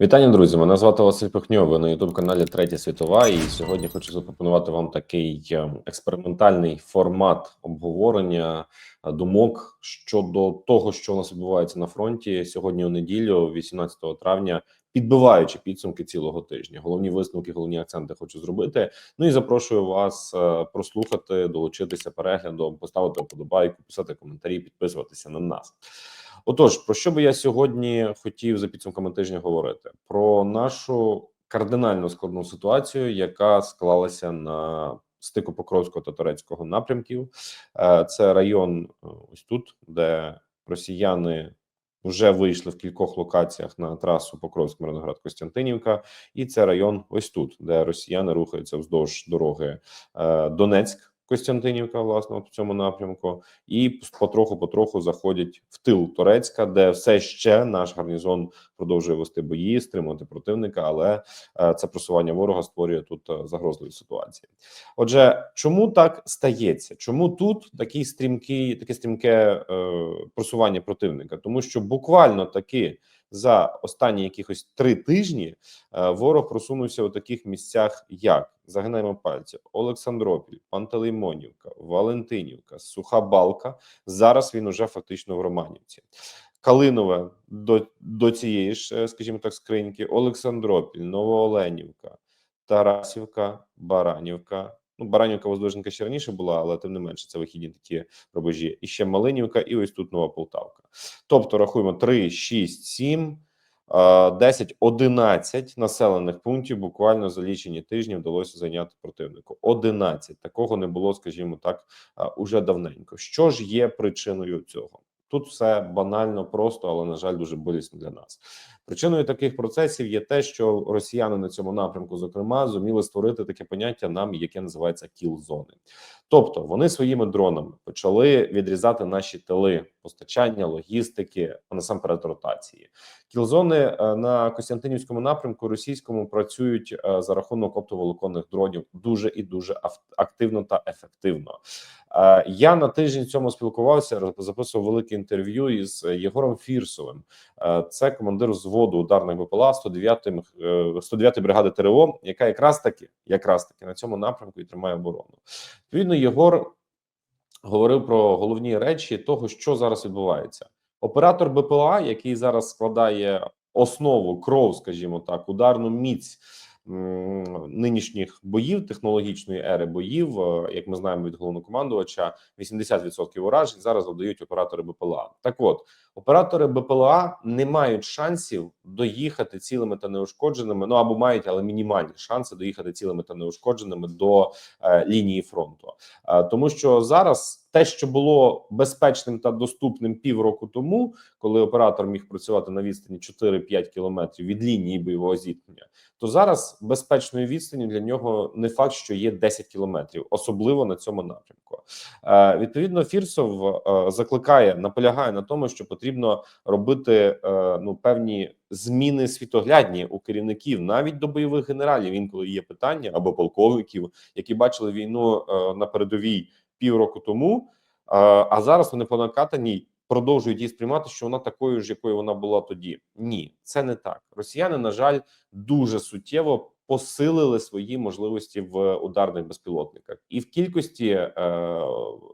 Вітання, друзі! Мене звати Василь Пихньов, ви на youtube каналі Третя світова. І сьогодні хочу запропонувати вам такий е, експериментальний формат обговорення е, думок щодо того, що у нас відбувається на фронті сьогодні у неділю, 18 травня, підбиваючи підсумки цілого тижня. Головні висновки, головні акценти хочу зробити. Ну і запрошую вас е, прослухати, долучитися переглядом, поставити вподобайку, писати коментарі, підписуватися на нас. Отож, про що би я сьогодні хотів за підсумками тижня говорити? Про нашу кардинально складну ситуацію, яка склалася на стику Покровського та турецького напрямків. Е, Це район е, ось тут, де росіяни вже вийшли в кількох локаціях на трасу Покровськ Мирноград Костянтинівка, і це район ось тут, де росіяни рухаються вздовж дороги е, Донецьк. Костянтинівка, власне, от в цьому напрямку, і потроху-потроху заходять в тил Турецька, де все ще наш гарнізон продовжує вести бої, стримувати противника, але е, це просування ворога створює тут е, загрозливі ситуації. Отже, чому так стається? Чому тут такий стрімкий, таке стрімке е, просування противника? Тому що буквально таки за останні якихось три тижні е, ворог просунувся у таких місцях, як загинаємо пальці, Олександропіль, Пантелеймонівка, Валентинівка, Суха Балка. Зараз він уже фактично в Романівці. Калинове до до цієї ж, е, скажімо так, скриньки, Олександропіль, Новооленівка, Тарасівка, Баранівка. Ну, Баранівка Воздвиженка ще раніше була, але тим не менше це вихідні такі рубежі. І ще Малинівка, і ось тут Нова Полтавка. Тобто рахуємо 3, 6, 7, 10, 11 населених пунктів. Буквально за лічені тижні вдалося зайняти противнику. 11. такого не було, скажімо так, уже давненько. Що ж є причиною цього? Тут все банально просто, але на жаль, дуже болісно для нас. Причиною таких процесів є те, що росіяни на цьому напрямку, зокрема, зуміли створити таке поняття, нам яке називається кіл-зони. Тобто вони своїми дронами почали відрізати наші тили постачання, логістики, а насамперед ротації. Кілзони е, на Костянтинівському напрямку російському працюють е, за рахунок оптоволоконних дронів дуже і дуже активно та ефективно. Е, я на тиждень цьому спілкувався, записував велике інтерв'ю із Єгором Фірсовим. Це командир взводу ударних БПЛА 109 109 бригади ТРО, яка якраз таки якраз таки на цьому напрямку і тримає оборону. Відповідно, Єгор говорив про головні речі того, що зараз відбувається. Оператор БПЛА, який зараз складає основу кров, скажімо так, ударну міць нинішніх боїв, технологічної ери боїв, е, як ми знаємо від головнокомандувача, 80% уражень зараз додають оператори БПЛА. Так, от оператори БПЛА не мають шансів доїхати цілими та неушкодженими. Ну або мають, але мінімальні шанси доїхати цілими та неушкодженими до е, лінії фронту, е, тому що зараз. Те, що було безпечним та доступним півроку тому, коли оператор міг працювати на відстані 4-5 кілометрів від лінії бойового зіткнення, то зараз безпечною відстані для нього не факт, що є 10 кілометрів, особливо на цьому напрямку. Е, Відповідно, Фірсов е, закликає, наполягає на тому, що потрібно робити е, ну певні зміни світоглядні у керівників, навіть до бойових генералів. Інколи є питання або полковників, які бачили війну е, на передовій півроку тому. А зараз вони по накатаній продовжують її сприймати, що вона такою ж, якою вона була тоді. Ні, це не так. Росіяни, на жаль, дуже суттєво посилили свої можливості в ударних безпілотниках і в кількості е,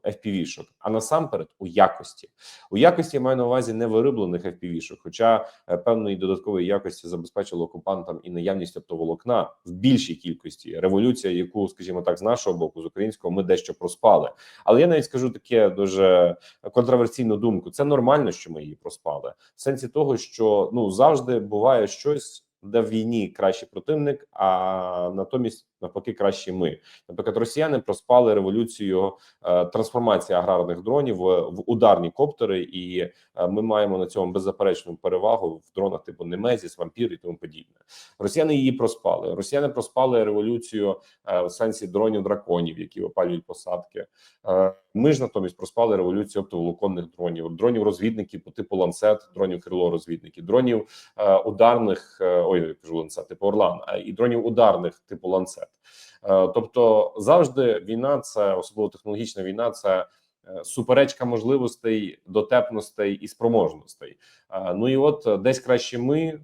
FPV-шок, а насамперед у якості. У якості я маю на увазі не вироблених FPV-шок, хоча е, певної додаткової якості забезпечило окупантам і наявність оптоволокна в більшій кількості революція, яку, скажімо так, з нашого боку, з українського, ми дещо проспали. Але я навіть скажу таке дуже контроверсійну думку: це нормально, що ми її проспали, в сенсі того, що ну завжди буває щось де в війні кращий противник, а натомість навпаки краще ми. Наприклад, росіяни проспали революцію е, трансформації аграрних дронів в, в ударні коптери, і е, ми маємо на цьому беззаперечну перевагу в дронах типу Немезіс, вампір і тому подібне. Росіяни її проспали. Росіяни проспали революцію е, в сенсі дронів драконів, які опалюють посадки. Е, ми ж натомість проспали революцію оптоволоконних дронів, дронів розвідників по типу ланцет, дронів крило розвідників, дронів е, ударних. Е, ой, кажу ланцет, типу Орлан, і дронів ударних типу ланцет. Е, тобто, завжди війна, це особливо технологічна війна, це е, суперечка можливостей, дотепностей і спроможностей. Е, ну і от десь краще ми.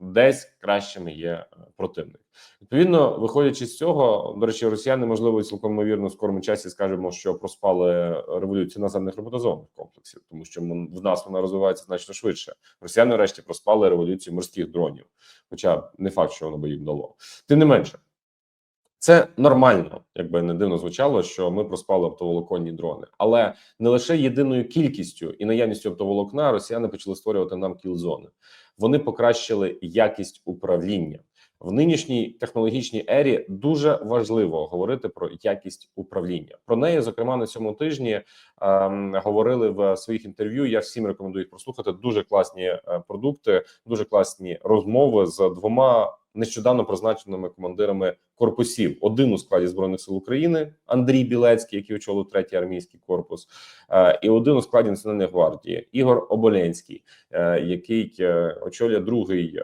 десь кращими є противник. Відповідно, виходячи з цього, до речі, росіяни можливо цілком ймовірно в скорому часі скажемо, що проспали революцію наземних роботизованих комплексів, тому що в нас вона розвивається значно швидше. Росіяни, врешті, проспали революцію морських дронів, хоча не факт, що воно би їм дало. Тим не менше, це нормально, якби не дивно звучало, що ми проспали оптоволоконні дрони, але не лише єдиною кількістю і наявністю оптоволокна росіяни почали створювати нам кіл-зони. Вони покращили якість управління в нинішній технологічній ері. Дуже важливо говорити про якість управління. Про неї, зокрема, на цьому тижні ем, говорили в своїх інтерв'ю. Я всім рекомендую їх прослухати. Дуже класні е, продукти, дуже класні розмови з двома нещодавно призначеними командирами корпусів. Один у складі збройних сил України Андрій Білецький, який очолив третій армійський корпус, е, і один у складі національної гвардії Ігор Оболенський, е, який е, очолює другий.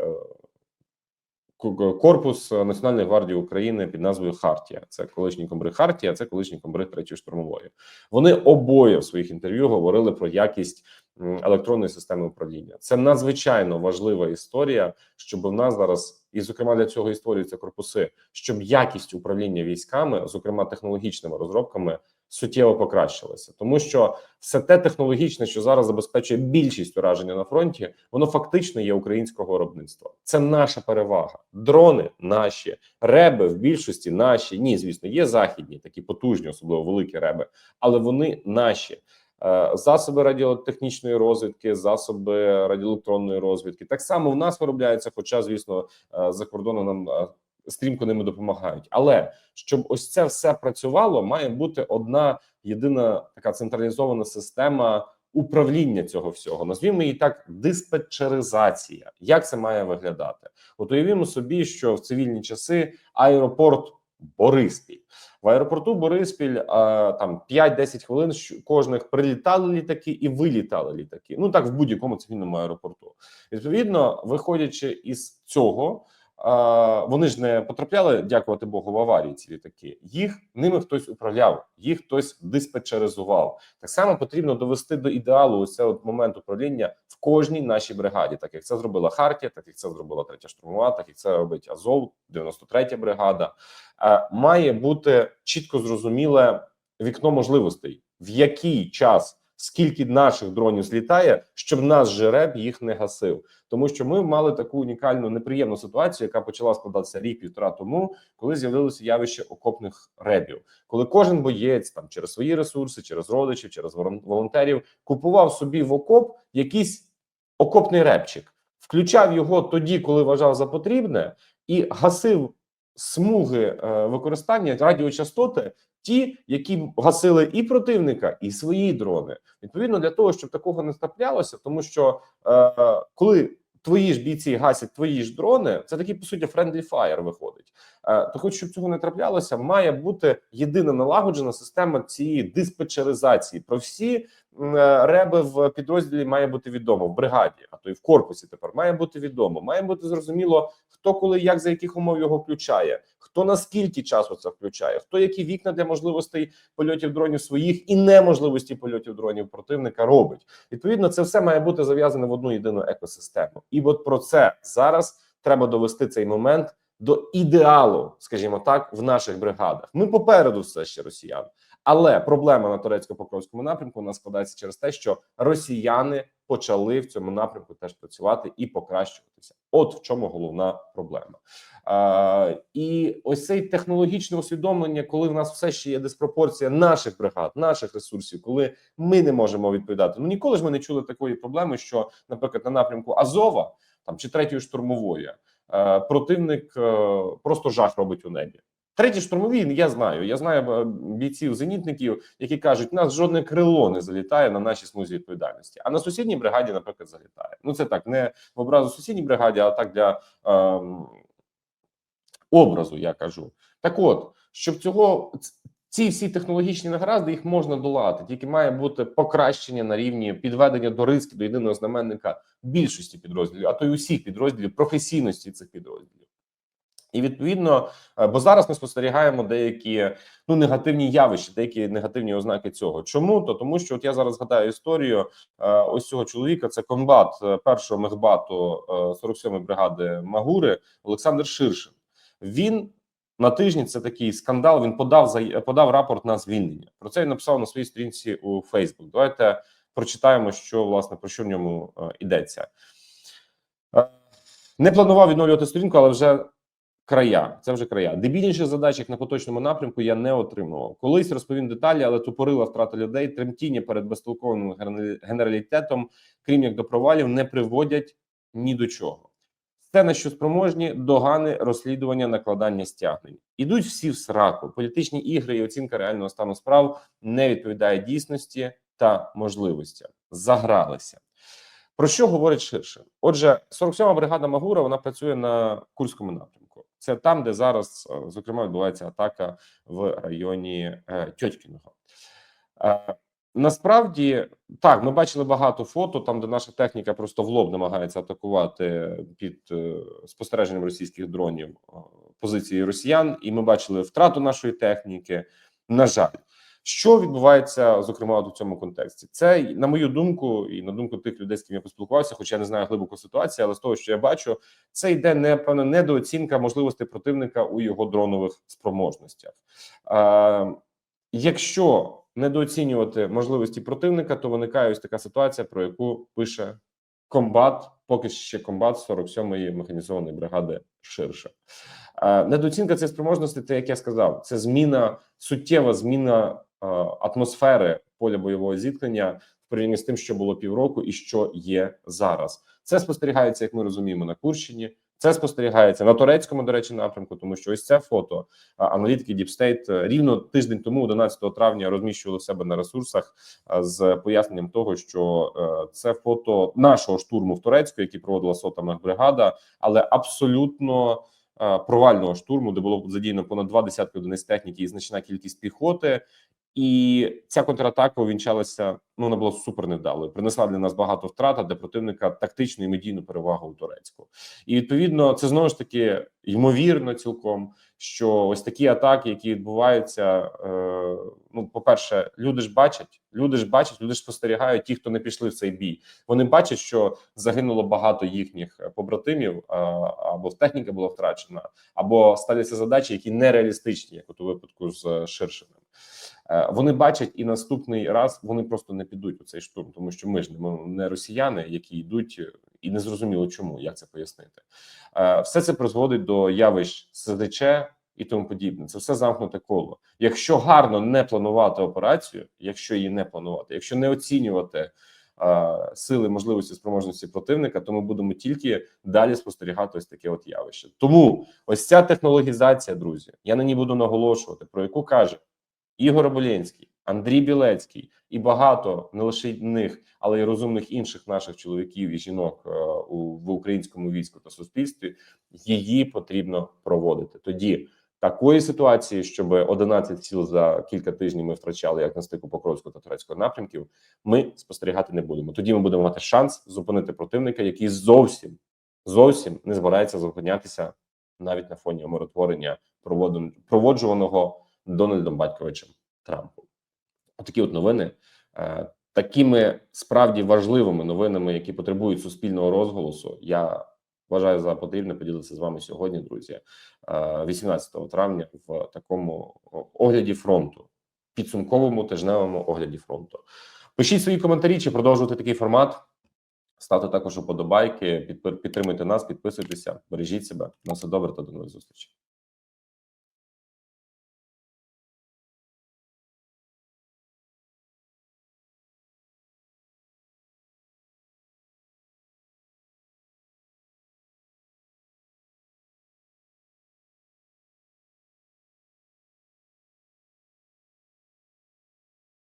Корпус Національної гвардії України під назвою Хартія. Це колишній комбриг Хартія, це колишній комбриг третьої штурмової. Вони обоє в своїх інтерв'ю говорили про якість електронної системи управління. Це надзвичайно важлива історія, щоб в нас зараз, і зокрема для цього і створюються корпуси, щоб якість управління військами, зокрема технологічними розробками, суттєво покращилася, тому що все те технологічне, що зараз забезпечує більшість ураження на фронті, воно фактично є українського виробництва. Це наша перевага. Дрони наші, реби в більшості наші. Ні, звісно, є західні, такі потужні, особливо великі реби, але вони наші. Е, Засоби радіотехнічної розвідки, засоби радіоелектронної розвідки так само в нас виробляються, хоча, звісно, е, за кордоном нам е, стрімко ними допомагають. Але щоб ось це все працювало, має бути одна єдина така централізована система управління цього всього. Назвімо її так: диспетчеризація. Як це має виглядати? От уявімо собі, що в цивільні часи аеропорт Бориспіль. В аеропорту Бориспіль там 5-10 хвилин кожних прилітали літаки і вилітали літаки. Ну так в будь-якому цивільному аеропорту. Відповідно, виходячи із цього, вони ж не потрапляли, дякувати Богу, в аварії. Ці літаки. Їх ними хтось управляв, їх хтось диспетчеризував. Так само потрібно довести до ідеалу ось цей от момент управління в кожній нашій бригаді, так як це зробила Хартія, так як це зробила третя штурмова, так як це робить Азов, 93 бригада. Має бути чітко зрозуміле вікно можливостей, в який час. Скільки наших дронів злітає, щоб наш жереб їх не гасив, тому що ми мали таку унікальну неприємну ситуацію, яка почала складатися рік-півтора тому, коли з'явилося явище окопних ребів, коли кожен боєць там через свої ресурси, через родичів, через волон- волонтерів купував собі в окоп якийсь окопний репчик, включав його тоді, коли вважав за потрібне, і гасив смуги е, використання радіочастоти. Ті, які гасили і противника, і свої дрони, відповідно для того, щоб такого не траплялося, тому що е, коли твої ж бійці гасять твої ж дрони, це такий по суті friendly fire виходить. Е, то, хоч щоб цього не траплялося, має бути єдина налагоджена система цієї диспетчеризації. Про всі реби в підрозділі має бути відомо в бригаді, а то й в корпусі тепер має бути відомо. Має бути зрозуміло, хто коли як за яких умов його включає, хто наскільки часу це включає, хто які вікна для можливостей польотів дронів своїх і неможливості польотів дронів противника робить. Відповідно, це все має бути зав'язане в одну єдину екосистему. І от про це зараз треба довести цей момент до ідеалу, скажімо так, в наших бригадах. Ми попереду все ще росіян. Але проблема на турецько-покровському напрямку нас складається через те, що росіяни почали в цьому напрямку теж працювати і покращуватися. От в чому головна проблема. А, і ось цей технологічне усвідомлення, коли в нас все ще є диспропорція наших бригад, наших ресурсів, коли ми не можемо відповідати. Ну ніколи ж ми не чули такої проблеми, що, наприклад, на напрямку Азова там чи третьої штурмової е, противник е, просто жах робить у небі. Треті штурмові я знаю. Я знаю е, бійців зенітників, які кажуть, нас жодне крило не залітає на нашій смузі відповідальності. А на сусідній бригаді, наприклад, залітає. Ну це так, не в образу сусідній бригаді, а так для ем, образу. Я кажу. Так, от щоб цього ці всі технологічні негаразди їх можна долати, тільки має бути покращення на рівні підведення до риски до єдиного знаменника більшості підрозділів, а то й усіх підрозділів професійності цих підрозділів. І відповідно, е, бо зараз ми спостерігаємо деякі ну негативні явища, деякі негативні ознаки цього. Чому то тому, що от я зараз згадаю історію е, ось цього чоловіка. Це комбат е, першого мехбату е, 47-ї бригади Магури Олександр Ширшин. Він на тижні це такий скандал. Він подав подав рапорт на звільнення. Про це він написав на своїй сторінці у Фейсбук. Давайте прочитаємо, що власне про що в ньому йдеться. Не планував відновлювати сторінку, але вже края. Це вже края. Дебільніших задач як на поточному напрямку я не отримував. Колись розповім деталі, але тупорила втрата людей, тремтіння перед безтолковим генералітетом, крім як до провалів, не приводять ні до чого. Це на що спроможні догани, розслідування, накладання стягнень. Ідуть всі в сраку. Політичні ігри і оцінка реального стану справ не відповідає дійсності та можливостям. Загралися. Про що говорить ширше? Отже, 47-ма бригада Магура вона працює на Курському напрямку. Це там, де зараз, е, зокрема, відбувається атака в районі е, Тьотькіного. Е, Насправді так, ми бачили багато фото там, де наша техніка просто в лоб намагається атакувати під спостереженням російських дронів позиції росіян, і ми бачили втрату нашої техніки. На жаль, що відбувається зокрема от у цьому контексті? Це на мою думку, і на думку тих людей, з ким я поспілкувався, хоча я не знаю глибоко ситуацію, але з того, що я бачу, це йде не певно недооцінка можливостей противника у його дронових спроможностях. Е, якщо недооцінювати можливості противника, то виникає ось така ситуація, про яку пише комбат, поки ще комбат 47-ї механізованої бригади ширше. Недооцінка цієї спроможності, це як я сказав, це зміна суттєва зміна атмосфери поля бойового зіткнення в порівнянні з тим, що було півроку, і що є зараз. Це спостерігається, як ми розуміємо, на Курщині. Це спостерігається на турецькому, до речі, напрямку, тому що ось це фото аналітики Deep State е, рівно тиждень тому, 11 травня, розміщували себе на ресурсах з поясненням того, що е, це фото нашого штурму в Турецьку, який проводила сота мехбригада, але абсолютно е, провального штурму, де було задіяно понад два десятки одиниць техніки і значна кількість піхоти. І ця контратака увінчалася. Ну вона була супер невдалою. Принесла для нас багато втрат, а для противника тактичну і медійну перевагу у турецьку. І відповідно, це знову ж таки ймовірно, цілком що ось такі атаки, які відбуваються. Е, ну, по перше, люди ж бачать, люди ж бачать, люди ж спостерігають. Ті, хто не пішли в цей бій, вони бачать, що загинуло багато їхніх е, побратимів, а, або техніка була втрачена, або ставляться задачі, які нереалістичні, як у випадку з е, Ширшиним. Е, Вони бачать і наступний раз вони просто не підуть у цей штурм, тому що ми ж не- росіяни, які йдуть, е, і не зрозуміло чому, як це пояснити. Е, Все це призводить до явищ СЗЧ і тому подібне. Це все замкнуте коло. Якщо гарно не планувати операцію, якщо її не планувати, якщо не оцінювати е, сили, можливості, спроможності противника, то ми будемо тільки далі спостерігати ось таке от явище. Тому ось ця технологізація, друзі, я на ній буду наголошувати, про яку каже Ігор Оболєнський, Андрій Білецький і багато не лише них, але й розумних інших наших чоловіків і жінок е, у в українському війську та суспільстві. Її потрібно проводити. Тоді такої ситуації, щоб 11 сіл за кілька тижнів ми втрачали як на стику Покровського та турецького напрямків. Ми спостерігати не будемо. Тоді ми будемо мати шанс зупинити противника, який зовсім зовсім не збирається зупинятися навіть на фоні умиротворення проводен- проводжуваного Дональдом Батьковичем Трампом. Такі от новини, е, такими справді важливими новинами, які потребують суспільного розголосу. Я вважаю за потрібне поділитися з вами сьогодні, друзі, е, 18 травня в такому огляді фронту, підсумковому тижневому огляді фронту. Пишіть свої коментарі, чи продовжувати такий формат. Ставте також уподобайки, підтримуйте нас, підписуйтеся, бережіть себе. На все добре та до нових зустрічей.